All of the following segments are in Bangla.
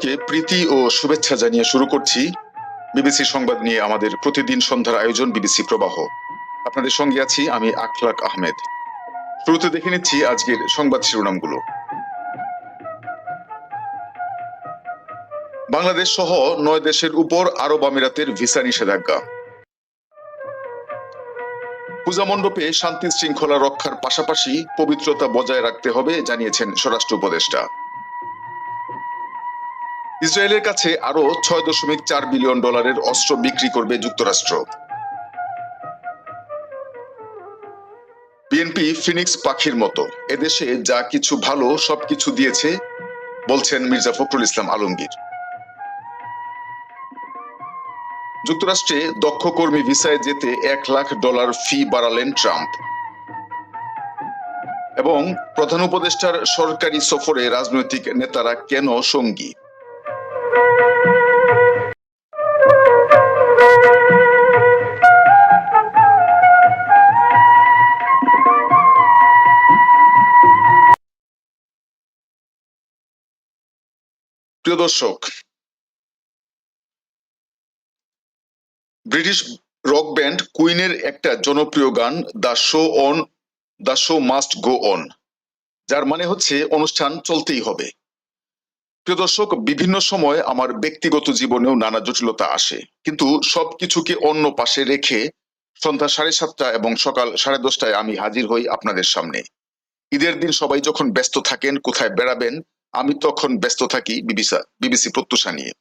সবাইকে প্রীতি ও শুভেচ্ছা জানিয়ে শুরু করছি বিবিসি সংবাদ নিয়ে আমাদের প্রতিদিন সন্ধ্যার আয়োজন বিবিসি প্রবাহ। আপনাদের সঙ্গে আছি আমি আখলাক আহমেদ। শুরুতে দেখে নিচ্ছি আজকের সংবাদ শিরোনামগুলো। বাংলাদেশ সহ নয় দেশের উপর আরব আমিরাতের ভিসা নিষেধাজ্ঞা। পূজা মণ্ডপে শান্তি শৃঙ্খলা রক্ষার পাশাপাশি পবিত্রতা বজায় রাখতে হবে, জানিয়েছেন স্বরাষ্ট্র উপদেষ্টা। ইসরায়েলের কাছে আরও ছয় দশমিক চার বিলিয়ন ডলারের অস্ত্র বিক্রি করবে যুক্তরাষ্ট্র। বিএনপি ফিনিক্স পাখির মতো। এদেশে যা কিছু ভালো সবকিছু দিয়েছে, বলছেন মির্জা ফখরুল ইসলাম আলমগীর। যুক্তরাষ্ট্রে দক্ষ কর্মী ভিসায় যেতে এক লাখ ডলার ফি বাড়ালেন ট্রাম্প। এবং প্রধান উপদেষ্টার সরকারি সফরে রাজনৈতিক নেতারা কেন সঙ্গী? প্রিয় দর্শক, ব্রিটিশ রক ব্যান্ড কুইনের একটা জনপ্রিয় গান, the show on, the show must go on, যার মানে হচ্ছে অনুষ্ঠান চলতেই হবে। প্রিয় দর্শক, বিভিন্ন সময় আমার ব্যক্তিগত জীবনেও নানা জটিলতা আসে। কিন্তু সবকিছুকে অন্য পাশে রেখে সন্ধ্যা সাড়ে সাতটা এবং সকাল সাড়ে দশটায় আমি হাজির হই আপনাদের সামনে। ঈদের দিন সবাই যখন ব্যস্ত থাকেন, কোথায় বেড়াবেন, আমি তখন ব্যস্ত থাকি বিবিসা, বিবিসি প্রত্যুষা নিয়ে।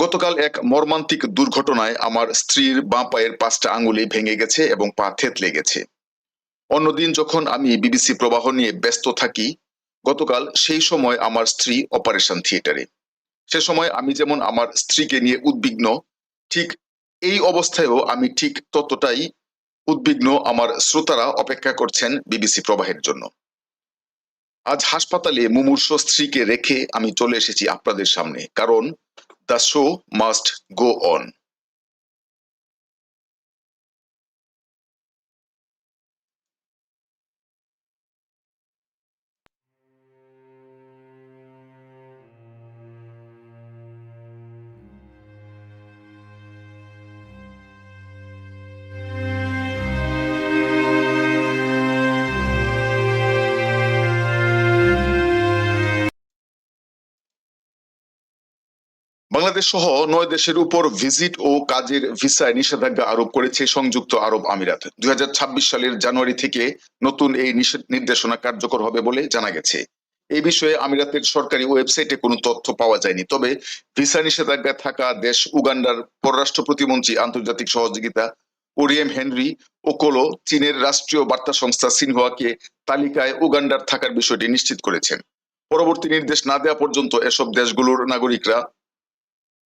গতকাল এক মর্মান্তিক দুর্ঘটনায় আমার স্ত্রীর বাঁ পায়ের পাঁচটা আঙ্গুলি ভেঙে গেছে এবং পা থেতলে গেছে। অন্যদিন যখন আমি বিবিসি প্রবাহ নিয়ে ব্যস্ত থাকি গতকাল সেই সময় আমার স্ত্রী অপারেশন থিয়েটারে। সে সময় আমি যেমন আমার স্ত্রীকে নিয়ে উদ্বিগ্ন, ঠিক এই অবস্থায়ও আমি ঠিক ততটাই উদ্বিগ্ন আমার শ্রোতারা অপেক্ষা করছেন বিবিসি প্রবাহের জন্য। আজ হাসপাতালে মুমূর্ষ স্ত্রীকে রেখে আমি চলে এসেছি আপনাদের সামনে, কারণ the show must go on. Bangladesh সহ নয় দেশের উপর ভিজিট ও কাজের ভিসায় নিষেধাজ্ঞা আরোপ করেছে সংযুক্ত আরব আমিরাত। দুই সালের জানুয়ারি থেকে নতুন এই নির্দেশনা কার্যকর হবে বলে জানা গেছে। এই বিষয়ে আমিরাতের সরকারি ওয়েবসাইটে কোনো তথ্য পাওয়া যায়নি। তবে ভিসা নিষেধাজ্ঞায় থাকা দেশ উগান্ডার পররাষ্ট্র প্রতিমন্ত্রী আন্তর্জাতিক সহযোগিতা ওরিএম হেনরি ওকোলো, চীনের রাষ্ট্রীয় বার্তা সংস্থা সিনহুয়াকে তালিকায় উগান্ডার থাকার বিষয়টি নিশ্চিত করেছেন। পরবর্তী নির্দেশ না দেওয়া পর্যন্ত এসব দেশগুলোর নাগরিকরা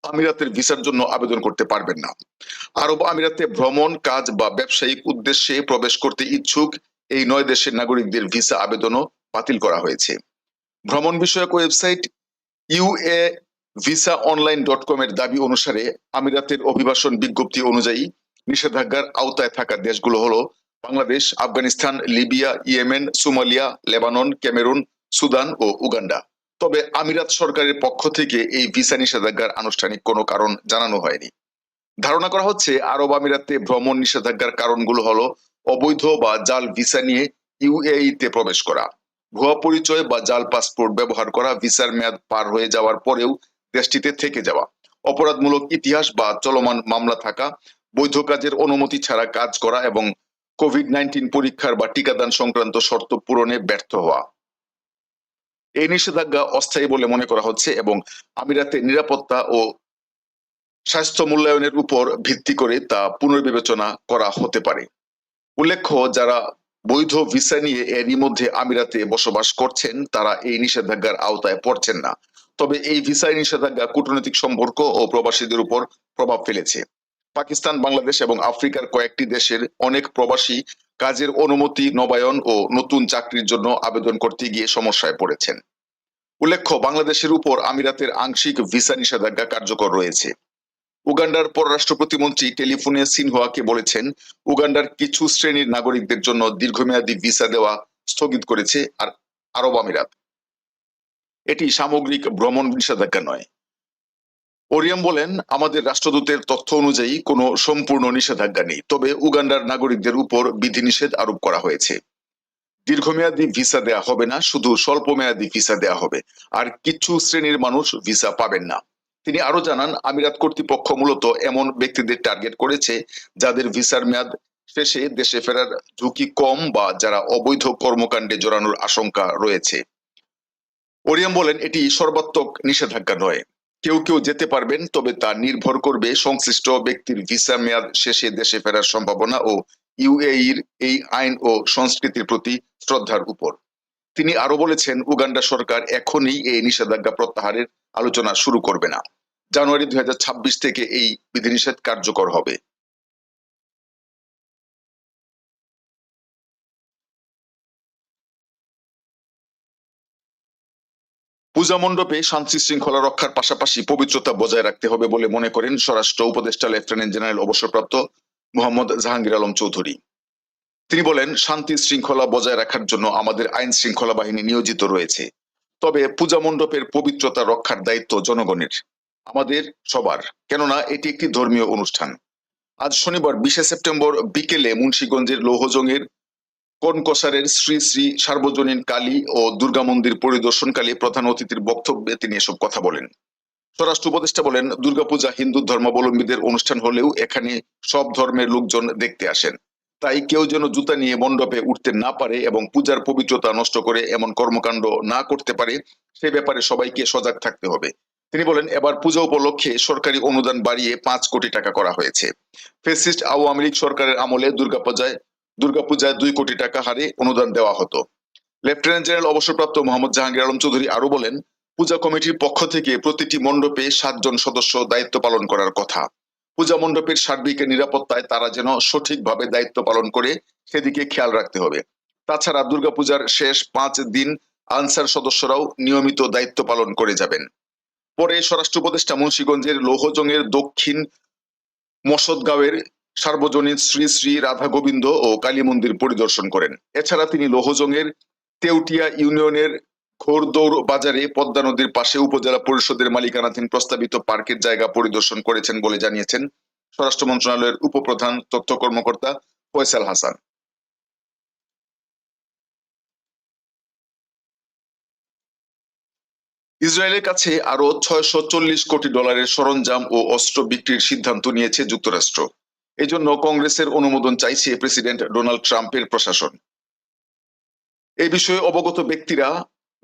আমিরাতের ভিসার জন্য আবেদন করতে পারবেন না। আরব আমিরাতে ভ্রমণ, কাজ বা ব্যবসায়িক উদ্দেশ্যে প্রবেশ করতে ইচ্ছুক এই নয় দেশের নাগরিকদের ভিসা আবেদনও বাতিল করা হয়েছে। ভ্রমণ বিষয়ক website UA visa online dot com এর দাবি অনুসারে আমিরাতের অভিবাসন বিজ্ঞপ্তি অনুযায়ী নিষেধাজ্ঞার আওতায় থাকা দেশগুলো হলো Bangladesh, Afghanistan, Libya, Yemen, Somalia, Lebanon, Cameroon, Sudan ও উগান্ডা। তবে আমিরাত সরকারের পক্ষ থেকে এই ভিসা নিষেধাজ্ঞার আনুষ্ঠানিক কোনো কারণ জানানো হয়নি। ধারণা করা হচ্ছে, আরব আমিরাতে ভ্রমণ নিষেধাজ্ঞার কারণগুলো হলো অবৈধ বা জাল ভিসা নিয়ে ইউএই তে প্রবেশ করা, ভুয়া পরিচয় বা জাল পাসপোর্ট ব্যবহার করা, ভিসার মেয়াদ পার হয়ে যাওয়ার পরেও দেশটিতে থেকে যাওয়া, অপরাধমূলক ইতিহাস বা চলমান মামলা থাকা, বৈধ কাজের অনুমতি ছাড়া কাজ করা এবং কোভিড নাইন্টিন পরীক্ষার বা টিকাদান সংক্রান্ত শর্ত পূরণে ব্যর্থ হওয়া। এই নিষেধাজ্ঞা অস্থায়ী বলে মনে করা হচ্ছে এবং আমিরাতে নিরাপত্তা ও স্বাস্থ্য মূল্যায়নের উপর ভিত্তি করে তা পুনর্বিবেচনা করা হতে পারে। উল্লেখ্য, যারা বৈধ ভিসা নিয়ে এরই মধ্যে আমিরাতে বসবাস করছেন, তারা এই নিষেধাজ্ঞার আওতায় পড়ছেন না। তবে এই ভিসায় নিষেধাজ্ঞা কূটনৈতিক সম্পর্ক ও প্রবাসীদের উপর প্রভাব ফেলেছে। পাকিস্তান, বাংলাদেশ এবং আফ্রিকার কয়েকটি দেশের অনেক প্রবাসী কাজের অনুমতি, নবায়ন ও নতুন চাকরির জন্য আবেদন করতে গিয়ে সমস্যায় পড়েছেন। উল্লেখ্য, বাংলাদেশের উপর আমিরাতের আংশিক ভিসা নিষেধাজ্ঞা কার্যকর রয়েছে। উগান্ডার পররাষ্ট্র প্রতিমন্ত্রী টেলিফোনে সিনহোয়াকে বলেছেন, উগান্ডার কিছু শ্রেণির নাগরিকদের জন্য দীর্ঘমেয়াদী ভিসা দেওয়া স্থগিত করেছে আর আরব আমিরাত। এটি সামগ্রিক ভ্রমণ নিষেধাজ্ঞা নয়। ওরিয়াম বলেন, আমাদের রাষ্ট্রদূতের তথ্য অনুযায়ী কোনো সম্পূর্ণ নিষেধাজ্ঞা নেই। তবে উগান্ডার নাগরিকদের উপর বিধিনিষেধ আরোপ করা হয়েছে। দীর্ঘমেয়াদী ভিসা দেয়া হবে না, শুধু স্বল্প মেয়াদী ভিসা দেয়া হবে। আর কিছু শ্রেণির মানুষ ভিসা পাবেন না। তিনি আরও জানান, আমিরাত কর্তৃপক্ষ মূলত এমন ব্যক্তিদের টার্গেট করেছে, যাদের ভিসার মেয়াদ শেষে দেশে ফেরার ঝুঁকি কম বা যারা অবৈধ কর্মকাণ্ডে জড়ানোর আশঙ্কা রয়েছে। ওরিয়াম বলেন, এটি সর্বাত্মক নিষেধাজ্ঞা নয়। কেউ কেউ যেতে পারবেন, তবে তা নির্ভর করবে সংশ্লিষ্ট ব্যক্তির ভিসা মেয়াদ শেষে দেশে ফেরার সম্ভাবনা ও ইউএইর এই আইন ও সংস্কৃতির প্রতি শ্রদ্ধার উপর। তিনি আরও বলেছেন, উগান্ডা সরকার এখনই এই নিষেধাজ্ঞা প্রত্যাহারের আলোচনা শুরু করবে না। জানুয়ারি দুই হাজার ছাব্বিশ থেকে এই বিধিনিষেধ কার্যকর হবে। পূজা মণ্ডপে শান্তি শৃঙ্খলা রক্ষার পাশাপাশি পবিত্রতা বজায় রাখতে হবে বলে মনে করেন স্বরাষ্ট্র উপদেষ্টা লেফটেন্যান্ট জেনারেল অবসরপ্রাপ্ত মোহাম্মদ জাহাঙ্গীর আলম চৌধুরী। তিনি বলেন, শান্তি শৃঙ্খলা বজায় রাখার জন্য আমাদের আইন শৃঙ্খলা বাহিনী নিয়োজিত রয়েছে। তবে পূজা মণ্ডপের পবিত্রতা রক্ষার দায়িত্ব জনগণের, আমাদের সবার। কেননা, এটি একটি ধর্মীয় অনুষ্ঠান। আজ শনিবার বিশে সেপ্টেম্বর বিকেলে মুন্সীগঞ্জের লৌহজংয়ের কনকসারের শ্রী শ্রী সার্বজনীন কালী ও দুর্গা মন্দির পরিদর্শনকালে প্রধান অতিথির বক্তব্যে তিনি এসব কথা বলেন। স্বরাষ্ট্র উপদেষ্টা বলেন, দুর্গাপূজা হিন্দু ধর্মাবলম্বীদের অনুষ্ঠান হলেও এখানে সব ধর্মের লোকজন দেখতে আসেন। তাই কেউ যেন জুতা নিয়ে মণ্ডপে উঠতে না পারে এবং পূজার পবিত্রতা নষ্ট করে এমন কর্মকাণ্ড না করতে পারে, সে ব্যাপারে সবাইকে সজাগ থাকতে হবে। তিনি বলেন, এবার পূজা উপলক্ষে সরকারি অনুদান বাড়িয়ে পাঁচ কোটি টাকা করা হয়েছে। ফেসিস্ট আওয়ামী লীগ সরকারের আমলে দুর্গাপূজায় দুর্গাপূজায় দুই কোটি টাকা হারে অনুদান দেওয়া হতো। লেফটেন্যান্ট জেনারেল অবসরপ্রাপ্ত মোহাম্মদ জাহাঙ্গীর আলম চৌধুরী আরও বলেন, পূজা কমিটির পক্ষ থেকে প্রতিটি মণ্ডপে সাতজন সদস্য দায়িত্ব পালন করার কথা। পূজা মণ্ডপের সার্বিক নিরাপত্তায় তারা যেন সঠিকভাবে দায়িত্ব পালন করে, সেদিকে খেয়াল রাখতে হবে। তাছাড়া দুর্গাপূজার শেষ পাঁচ দিন আনসার সদস্যরাও নিয়মিত দায়িত্ব পালন করে যাবেন। পরে স্বরাষ্ট্র উপদেষ্টা মুন্সীগঞ্জের লৌহজংয়ের দক্ষিণ মসদগাঁওয়ের সার্বজনীন শ্রী শ্রী রাধা গোবিন্দ ও কালী মন্দির পরিদর্শন করেন। এছাড়া তিনি লৌহজংয়ের তেউটিয়া ইউনিয়নের ঘোরদৌড় বাজারে পদ্মা নদীর পাশে উপজেলা পরিষদের মালিকানাধীন প্রস্তাবিত পার্কের জায়গা পরিদর্শন করেছেন বলে জানিয়েছেন স্বরাষ্ট্র মন্ত্রণালয়ের উপপ্রধান তথ্য কর্মকর্তা ফয়সাল হাসান। ইসরায়েলের কাছে আরও ছয়শো চল্লিশ কোটি ডলারের সরঞ্জাম ও অস্ত্র বিক্রির সিদ্ধান্ত নিয়েছে যুক্তরাষ্ট্র। এজন্য কংগ্রেসের অনুমোদন চাইছে প্রেসিডেন্ট ডোনাল্ড ট্রাম্পের প্রশাসন। এই বিষয়ে অবগত ব্যক্তিরা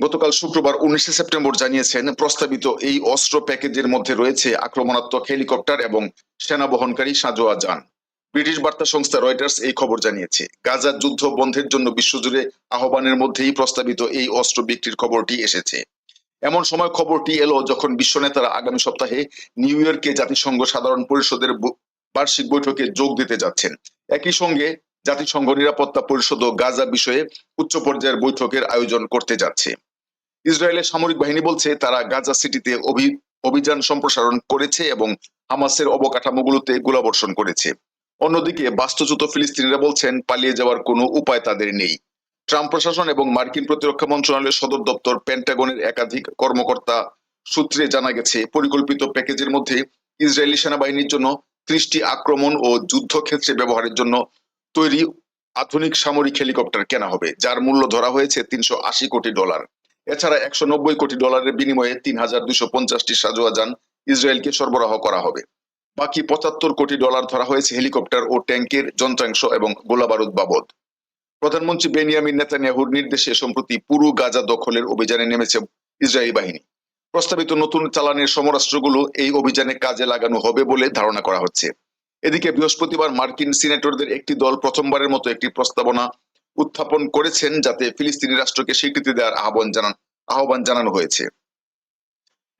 গতকাল শুক্রবার উনিশে সেপ্টেম্বর জানিয়েছেন, প্রস্তাবিত এই অস্ত্র প্যাকেজের মধ্যে রয়েছে আক্রমণাত্মক হেলিকপ্টার এবং সেনা বহনকারী সাজোয়া যান। ব্রিটিশ বার্তা সংস্থা রয়টার্স এই খবর জানিয়েছে। গাজার যুদ্ধ বন্ধের জন্য বিশ্বজুড়ে আহ্বানের মধ্যেই প্রস্তাবিত এই অস্ত্র বিক্রির খবরটি এসেছে। এমন সময় খবরটি এলো যখন বিশ্ব নেতারা আগামী সপ্তাহে নিউ ইয়র্কে জাতিসংঘ সাধারণ পরিষদের বার্ষিক বৈঠকে যোগ দিতে যাচ্ছেন। একই সঙ্গে জাতিসংঘ নিরাপত্তা পরিষদ ও গাজা বিষয়ে উচ্চ পর্যায়ের বৈঠকের আয়োজন করতে যাচ্ছে। ইসরায়েলের সামরিক বাহিনী বলছে, তারা গাজা সিটিতে অভিযান সম্প্রসারণ করেছে এবং হামাসের অবকাঠামোগুলোতে গোলাবর্ষণ করেছে। অন্যদিকে বাস্তুচ্যুত ফিলিস্তিনিরা বলছেন, পালিয়ে যাওয়ার কোনো উপায় তাদের নেই। ট্রাম্প প্রশাসন এবং মার্কিন প্রতিরক্ষা মন্ত্রণালয়ের সদর দপ্তর পেন্টাগনের একাধিক কর্মকর্তা সূত্রে জানা গেছে, পরিকল্পিত প্যাকেজের মধ্যে ইসরায়েলি সেনাবাহিনীর জন্য ত্রিশটি আক্রমণ ও যুদ্ধক্ষেত্রে ব্যবহারের জন্য তৈরি আধুনিক সামরিক হেলিকপ্টার কেনা হবে, যার মূল্য ধরা হয়েছে তিনশো আশি কোটি ডলার। এছাড়া একশো নব্বই কোটি ডলারের বিনিময়ে তিন হাজার দুশো পঞ্চাশটি সাজোয়া যান ইসরায়েলকে সরবরাহ করা হবে। বাকি পঁচাত্তর কোটি ডলার ধরা হয়েছে হেলিকপ্টার ও ট্যাঙ্কের যন্ত্রাংশ এবং গোলাবারুদ বাবদ। প্রধানমন্ত্রী বেনিয়ামিন নেতানিয়াহুর নির্দেশে সম্প্রতি পুরো গাজা দখলের অভিযানে নেমেছে ইসরায়েলি বাহিনী। প্রস্তাবিত নতুন চালানের সমরাস্ত্রগুলো এই অভিযানে কাজে লাগানো হবে বলে ধারণা করা হচ্ছে। এদিকে বৃহস্পতিবার মার্কিন সিনেটরদের একটি দল প্রথমবারের মতো একটি প্রস্তাবনা উত্থাপন করেছেন যাতে ফিলিস্তিনি রাষ্ট্রকে স্বীকৃতি দেওয়ার আহ্বান জানান আহ্বান জানানো হয়েছে।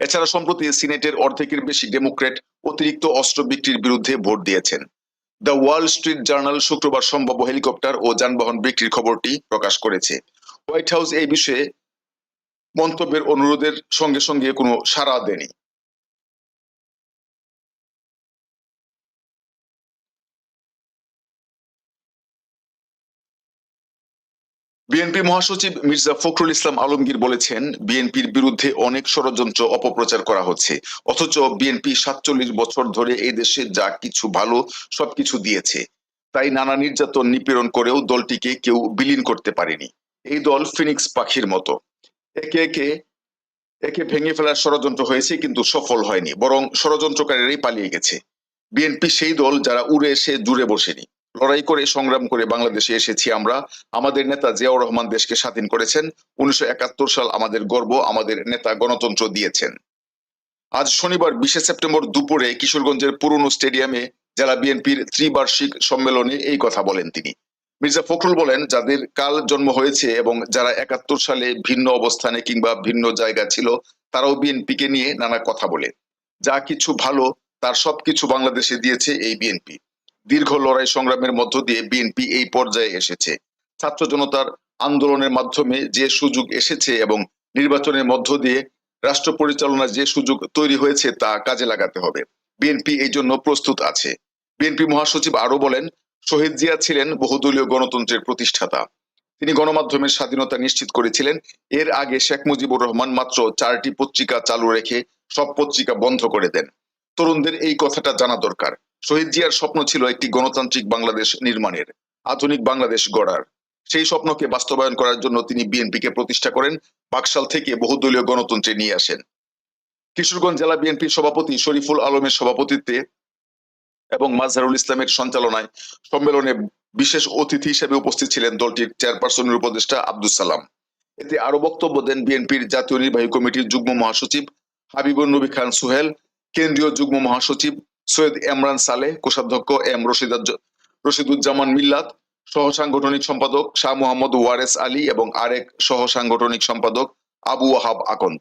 এছাড়া সম্প্রতি সিনেটের অর্ধেকের বেশি ডেমোক্রেট অতিরিক্ত অস্ত্র বিক্রির বিরুদ্ধে ভোট দিয়েছেন। দ্য ওয়াল স্ট্রিট জার্নাল শুক্রবার সম্ভাব্য হেলিকপ্টার ও যানবাহন বিক্রির খবরটি প্রকাশ করেছে। হোয়াইট হাউস এই বিষয়ে মন্তব্যের অনুরোধের সঙ্গে সঙ্গে কোনো সাড়া দেয়নি। বিএনপি মহাসচিব মির্জা ফখরুল ইসলাম আলমগীর বলেছেন, বিএনপির বিরুদ্ধে অনেক ষড়যন্ত্র অপপ্রচার করা হচ্ছে। অথচ বিএনপি সাতচল্লিশ বছর ধরে এই দেশে যা কিছু ভালো, সবকিছু দিয়েছে। তাই নানা নির্যাতন নিপীড়ন করেও দলটিকে কেউ বিলীন করতে পারেনি। এই দল ফিনিক্স পাখির মতো। একে একে একে ভেঙে ফেলার ষড়যন্ত্র হয়েছে, কিন্তু সফল হয়নি, বরং ষড়যন্ত্রকারীরাই পালিয়ে গেছে। বিএনপি সেই দল যারা উড়ে এসে জুড়ে বসেনি। লড়াই করে, সংগ্রাম করে বাংলাদেশে এসেছি আমরা। আমাদের নেতা জিয়াউর রহমান দেশকে স্বাধীন করেছেন। উনিশশো একাত্তর সাল আমাদের গর্ব, আমাদের নেতা গণতন্ত্র দিয়েছেন। আজ শনিবার বিশে সেপ্টেম্বর দুপুরে কিশোরগঞ্জের পুরনো স্টেডিয়ামে জেলা বিএনপির ত্রিবার্ষিক সম্মেলনে এই কথা বলেন তিনি। মির্জা ফখরুল বলেন, যাদের কাল জন্ম হয়েছে এবং যারা একাত্তর সালে ভিন্ন অবস্থানে কিংবা ভিন্ন জায়গা ছিল, তারাও বিএনপিকে নিয়ে নানা কথা বলে। যা কিছু ভালো, তার সবকিছু বাংলাদেশে দিয়েছে এই বিএনপি। দীর্ঘ লড়াই সংগ্রামের মধ্য দিয়ে বিএনপি এই পর্যায়ে এসেছে। ছাত্র জনতার আন্দোলনের মাধ্যমে যে সুযোগ এসেছে এবং নির্বাচনের মধ্য দিয়ে রাষ্ট্র পরিচালনার যে সুযোগ তৈরি হয়েছে তা কাজে লাগাতে হবে। বিএনপি এই জন্য প্রস্তুত আছে। বিএনপি মহাসচিব আরও বলেন শহীদ জিয়া ছিলেন বহুদলীয় গণতন্ত্রের প্রতিষ্ঠাতা। তিনি গণমাধ্যমের স্বাধীনতা নিশ্চিত করেছিলেন। এর আগে শেখ মুজিবুর রহমান মাত্র চারটি পত্রিকা চালু রেখে সব পত্রিকা বন্ধ করে দেন। তরুণদের এই কথাটা জানা দরকার। শহীদ জিয়ার স্বপ্ন ছিল একটি গণতান্ত্রিক বাংলাদেশ নির্মাণের, আধুনিক বাংলাদেশ গড়ার। সেই স্বপ্নকে বাস্তবায়ন করার জন্য তিনি বিএনপিকে প্রতিষ্ঠা করেন, বাকশাল থেকে বহুদলীয় গণতন্ত্রে নিয়ে আসেন। কিশোরগঞ্জ জেলা বিএনপির সভাপতি শরীফুল আলমের সভাপতিত্বে এবং মাজহারুল ইসলামের সঞ্চালনায় সম্মেলনে বিশেষ অতিথি হিসেবে উপস্থিত ছিলেন দলটির চেয়ারপারসনের উপদেষ্টা আব্দুল সালাম। এতে আরও বক্তব্য দেন বিএনপির জাতীয় নির্বাহী কমিটির যুগ্ম মহাসচিব হাবিবুর নবী খান সুহেল, কেন্দ্রীয় যুগ্ম মহাসচিব সৈয়দ এমরান সালে কোষাধ্যক্ষ এম রশিদাজ রশিদুজ্জামান মিল্লাত সহ সাংগঠনিক সম্পাদক শাহ মোহাম্মদ ওয়ারেস আলী এবং আরেক সহ সাংগঠনিক সম্পাদক আবু ওয়াহাব আকন্দ।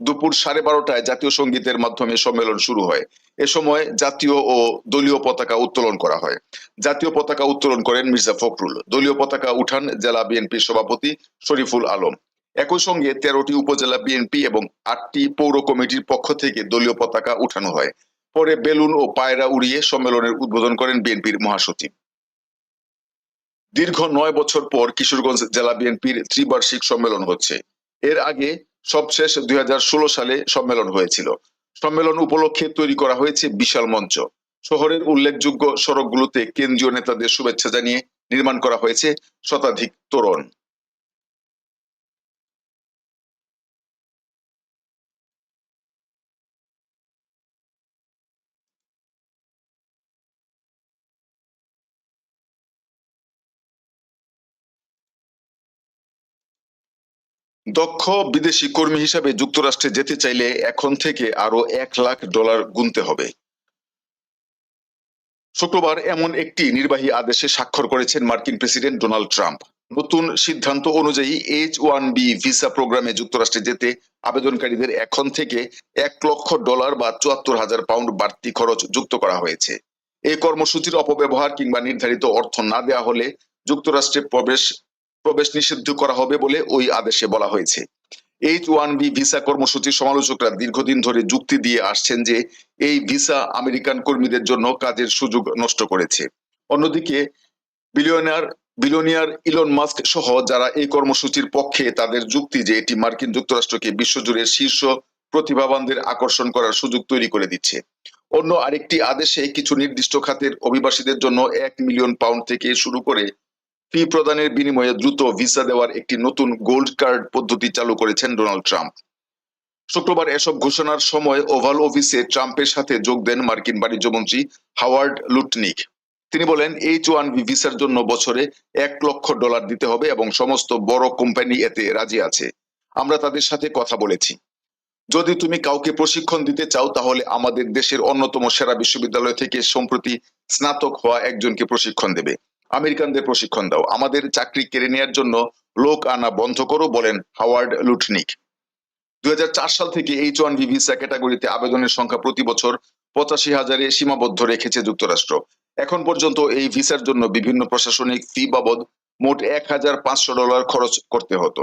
দুপুর সাড়ে বারোটায় জাতীয় সঙ্গীতের মাধ্যমে সম্মেলন শুরু হয়। এ সময় জাতীয় ও দলীয় পতাকা উত্তোলন করা হয়। জাতীয় পতাকা উত্তোলন করেন মির্জা ফখরুল। দলীয় পতাকা উঠান জেলা বিএনপির সভাপতি শরীফুল আলম। একই সঙ্গে তেরোটি উপজেলা বিএনপি এবং আটটি পৌর কমিটির পক্ষ থেকে দলীয় পতাকা উঠানো হয়। পরে বেলুন ও পায়রা উড়িয়ে সম্মেলনের উদ্বোধন করেন বিএনপির মহাসচিব। দীর্ঘ নয় বছর পর কিশোরগঞ্জ জেলা বিএনপির ত্রিবার্ষিক সম্মেলন হচ্ছে। এর আগে সবশেষ দুই হাজার ষোলো সালে সম্মেলন হয়েছিল। সম্মেলন উপলক্ষে তৈরি করা হয়েছে বিশাল মঞ্চ। শহরের উল্লেখযোগ্য সড়কগুলোতে কেন্দ্রীয় নেতাদের শুভেচ্ছা জানিয়ে নির্মাণ করা হয়েছে শতাধিক তোরণ। দক্ষ বিদেশি কর্মী হিসাবে যুক্তরাষ্ট্রে যেতে চাইলে এখন থেকে আরও এক লাখ ডলার গুনতে হবে। শুক্রবার এমন একটি নির্বাহী আদেশে স্বাক্ষর করেছেন মার্কিন প্রেসিডেন্ট ডোনাল্ড ট্রাম্প। নতুন সিদ্ধান্ত অনুযায়ী এইচ ওয়ান বি ভিসা প্রোগ্রামে যুক্তরাষ্ট্রে যেতে আবেদনকারীদের এখন থেকে এক লক্ষ ডলার বা চুয়াত্তর হাজার পাউন্ড বাড়তি খরচ যুক্ত করা হয়েছে। এই কর্মসূচির অপব্যবহার কিংবা নির্ধারিত অর্থ না দেওয়া হলে যুক্তরাষ্ট্রে প্রবেশ প্রবেশ নিষিদ্ধ করা হবে বলে ওই আদেশে বলা হয়েছে। এইচ ওয়ান বি ভিসা কর্মসূচির সমালোচকরা দীর্ঘদিন ধরে যুক্তি দিয়ে আসছেন যে এই ভিসা আমেরিকান কর্মীদের জন্য কাজের সুযোগ নষ্ট করেছে। অন্যদিকে বিলিয়নার বিলিয়নিয়ার ইলন মাস্ক সহ যারা এই কর্মসূচির পক্ষে তাদের যুক্তি যে এটি মার্কিন যুক্তরাষ্ট্রকে বিশ্বজুড়ে শীর্ষ প্রতিভাবানদের আকর্ষণ করার সুযোগ তৈরি করে দিচ্ছে। অন্য আরেকটি আদেশে কিছু নির্দিষ্ট খাতের অভিবাসীদের জন্য এক মিলিয়ন পাউন্ড থেকে শুরু করে ফি প্রদানের বিনিময়ে দ্রুত ভিসা দেওয়ার একটি নতুন গোল্ড কার্ড পদ্ধতি চালু করেছেন ডোনাল্ড ট্রাম্প। শুক্রবার এসব ঘোষণার সময় ওভাল অফিসে ট্রাম্পের সাথে যোগ দেন মার্কিন বাণিজ্য মন্ত্রী হাওয়ার্ড লুটনিক। তিনি বলেন, এইচ ওয়ান ভিসার জন্য বছরে এক লক্ষ ডলার দিতে হবে এবং সমস্ত বড় কোম্পানি এতে রাজি আছে। আমরা তাদের সাথে কথা বলেছি। যদি তুমি কাউকে প্রশিক্ষণ দিতে চাও, তাহলে আমাদের দেশের অন্যতম সেরা বিশ্ববিদ্যালয় থেকে সম্প্রতি স্নাতক হওয়া একজনকে প্রশিক্ষণ দেবে। আমেরিকানদের প্রশিক্ষণ দাও। আমাদের চাকরি কেড়ে নেওয়ার জন্য লোক আনা বন্ধ করো, বলেন হাওয়ার্ড লুটনিক। দুই সাল থেকে এইচ ওয়ান বি ভিসা ক্যাটাগরিতে আবেদনের সংখ্যা প্রতি বছর পঁচাশি হাজারে সীমাবদ্ধ রেখেছে যুক্তরাষ্ট্র। এখন পর্যন্ত এই ভিসার জন্য বিভিন্ন প্রশাসনিক ফি বাবদ মোট এক হাজার পাঁচশো ডলার খরচ করতে হতো।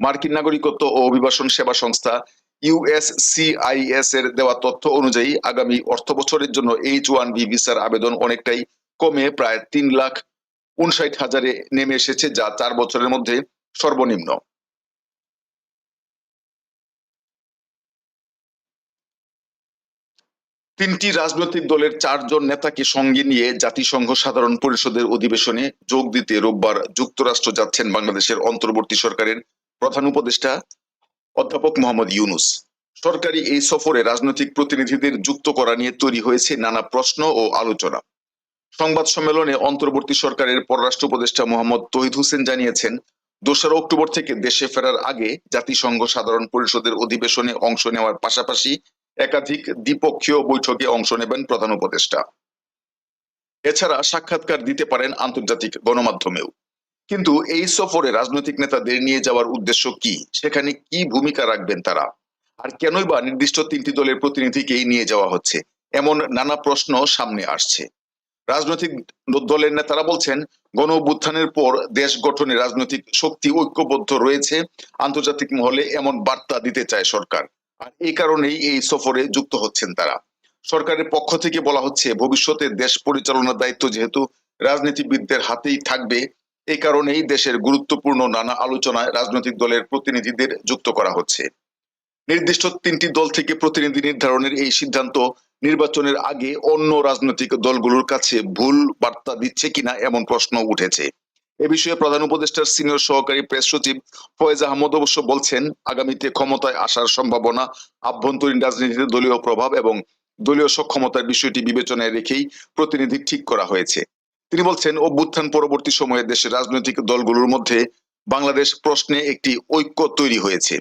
মার্কিন নাগরিকত্ব ও অভিবাসন সেবা সংস্থা ইউএসসিআইএস এর দেওয়া তথ্য অনুযায়ী আগামী অর্থ বছরের জন্য এইচ ওয়ান বি ভিসার আবেদন অনেকটাই কমে, প্রায় তিন লাখ উনষাট হাজারে নেমে এসেছে, যা চার বছরের মধ্যে সর্বনিম্ন। তিনটি রাজনৈতিক দলের চারজন নেতাকে সঙ্গে নিয়ে জাতিসংঘ সাধারণ পরিষদের অধিবেশনে যোগ দিতে রোববার যুক্তরাষ্ট্র যাচ্ছেন বাংলাদেশের অন্তর্বর্তী সরকারের প্রধান উপদেষ্টা অধ্যাপক মোহাম্মদ ইউনুস। সরকারি এই সফরে রাজনৈতিক প্রতিনিধিদের যুক্ত করা নিয়ে তৈরি হয়েছে নানা প্রশ্ন ও আলোচনা। সংবাদ সম্মেলনে অন্তর্বর্তী সরকারের পররাষ্ট্র উপদেষ্টা মোহাম্মদ তহিদ হোসেন জানিয়েছেন, দোসরা অক্টোবর থেকে দেশে ফেরার আগে জাতিসংঘ সাধারণ পরিষদের অধিবেশনে অংশ নেওয়ার পাশাপাশি একাধিক দ্বিপক্ষীয় বৈঠকে অংশ নেবেন প্রধান উপদেষ্টা। এছাড়া সাক্ষাৎকার দিতে পারেন আন্তর্জাতিক গণমাধ্যমেও। কিন্তু এই সফরে রাজনৈতিক নেতাদের নিয়ে যাওয়ার উদ্দেশ্য কি? সেখানে কি ভূমিকা রাখবেন তারা? আর কেনই বা নির্দিষ্ট তিনটি দলের প্রতিনিধিকেই নিয়ে যাওয়া হচ্ছে? এমন নানা প্রশ্ন সামনে আসছে। রাজনৈতিক দলের নেতারা বলছেন গণ অভ্যুত্থানের পর দেশ গঠনে রাজনৈতিক শক্তি ঐক্যবদ্ধ রয়েছে। আন্তর্জাতিক মহলে এমন বার্তা দিতে চায় সরকার। আর এই কারণেই এই সফরে যুক্ত হচ্ছেন তারা। সরকারের পক্ষ থেকে বলা হচ্ছে, ভবিষ্যতে দেশ পরিচালনার দায়িত্ব যেহেতু রাজনীতিবিদদের হাতেই থাকবে এই কারণেই দেশের গুরুত্বপূর্ণ নানা আলোচনায় রাজনৈতিক দলের প্রতিনিধিদের যুক্ত করা হচ্ছে। নির্দিষ্ট তিনটি দল থেকে প্রতিনিধি নির্ধারণের এই সিদ্ধান্ত নির্বাচনের আগে অন্য রাজনৈতিক দলগুলোর কাছে ভুল বার্তা দিচ্ছে কিনা এমন প্রশ্ন উঠেছে। এ বিষয়ে প্রধান উপদেষ্টার সিনিয়র সহকারী প্রেস সচিব ফয়েজ আহমদ অবশ্য বলছেন, আগামীতে ক্ষমতায় আসার সম্ভাবনা আভ্যন্তরীণ রাজনীতিতে দলীয় প্রভাব এবং দলীয় সক্ষমতার বিষয়টি বিবেচনায় রেখেই প্রতিনিধি ঠিক করা হয়েছে। তিনি বলছেন, অভ্যুত্থান পরবর্তী সময়ে দেশের রাজনৈতিক দলগুলোর মধ্যে বাংলাদেশ প্রশ্নে একটি ঐক্য তৈরি হয়েছে।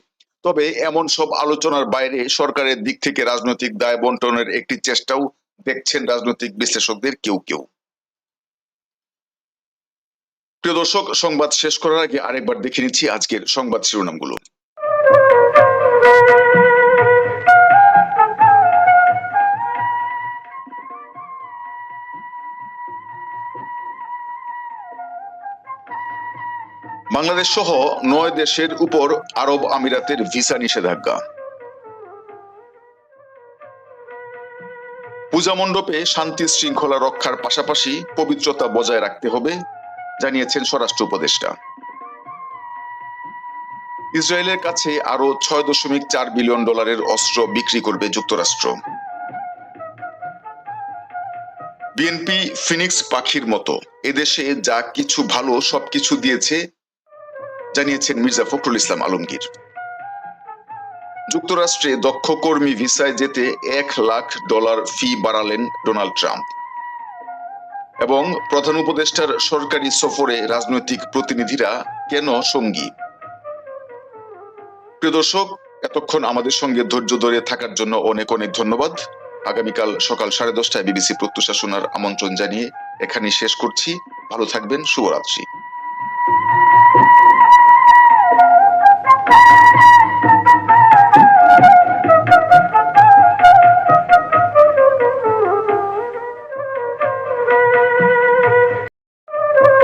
তবে এমন সব আলোচনার বাইরে সরকারের দিক থেকে রাজনৈতিক দায় বন্টনের একটি চেষ্টাও দেখছেন রাজনৈতিক বিশ্লেষকদের কেউ কেউ। প্রিয় দর্শক, সংবাদ শেষ করার আগে আরেকবার দেখে নিচ্ছি আজকের সংবাদ শিরোনামগুলো। বাংলাদেশ সহ নয় দেশের উপর আরব আমিরাতের ভিসা নিষেধাজ্ঞা। পূজা মণ্ডপে শান্তি শৃঙ্খলা রক্ষার পাশাপাশি পবিত্রতা বজায় রাখতে হবে, জানিয়েছেন স্বরাষ্ট্র উপদেষ্টা। ইসরায়েলের কাছে আরও ছয় দশমিক চার বিলিয়ন ডলারের অস্ত্র বিক্রি করবে যুক্তরাষ্ট্র। বিএনপি ফিনিক্স পাখির মতো, এদেশে যা কিছু ভালো সবকিছু দিয়েছে জানিয়েছেন মির্জা ফখরুল ইসলাম আলমগীর। যুক্তরাষ্ট্রে দক্ষ কর্মী ভিসায় যেতে এক লাখ ডলার ফি বাড়ালেন ডোনাল্ড ট্রাম্প। এবং প্রধান উপদেষ্টার সরকারি সফরে রাজনৈতিক প্রতিনিধিরা কেন সঙ্গী? প্রিয় দর্শক, এতক্ষণ আমাদের সঙ্গে ধৈর্য ধরে থাকার জন্য অনেক অনেক ধন্যবাদ। আগামীকাল সকাল সাড়ে দশটায় বিবিসি প্রত্যুষা শোনার আমন্ত্রণ জানিয়ে এখানেই শেষ করছি। ভালো থাকবেন, শুভরাত্রি। Woo!